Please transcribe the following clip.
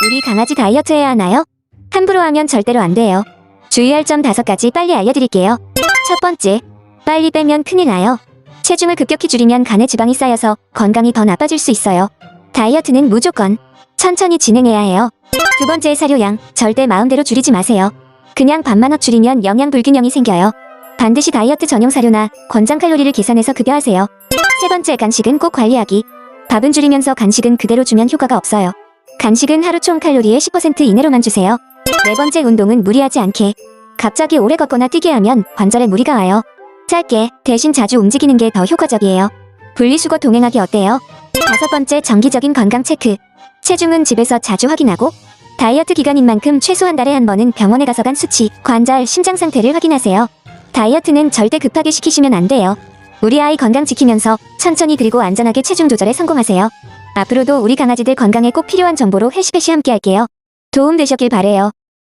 우리 강아지 다이어트 해야 하나요? 함부로 하면 절대로 안 돼요. 주의할 점 다섯 가지 빨리 알려드릴게요. 첫 번째, 빨리 빼면 큰일 나요. 체중을 급격히 줄이면 간에 지방이 쌓여서 건강이 더 나빠질 수 있어요. 다이어트는 무조건 천천히 진행해야 해요. 두 번째 사료양, 절대 마음대로 줄이지 마세요. 그냥 반만억 줄이면 영양 불균형이 생겨요. 반드시 다이어트 전용 사료나 권장 칼로리를 계산해서 급여하세요. 세 번째 간식은 꼭 관리하기. 밥은 줄이면서 간식은 그대로 주면 효과가 없어요. 간식은 하루 총 칼로리의 10% 이내로만 주세요. 네 번째 운동은 무리하지 않게. 갑자기 오래 걷거나 뛰게 하면 관절에 무리가 와요. 짧게, 대신 자주 움직이는 게 더 효과적이에요. 분리수거 동행하기 어때요? 다섯 번째 정기적인 건강 체크. 체중은 집에서 자주 확인하고 다이어트 기간인 만큼 최소 한 달에 한 번은 병원에 가서 간 수치, 관절, 심장 상태를 확인하세요. 다이어트는 절대 급하게 시키시면 안 돼요. 우리 아이 건강 지키면서 천천히 그리고 안전하게 체중 조절에 성공하세요. 앞으로도 우리 강아지들 건강에 꼭 필요한 정보로 헬시페시 함께 할게요. 도움 되셨길 바래요.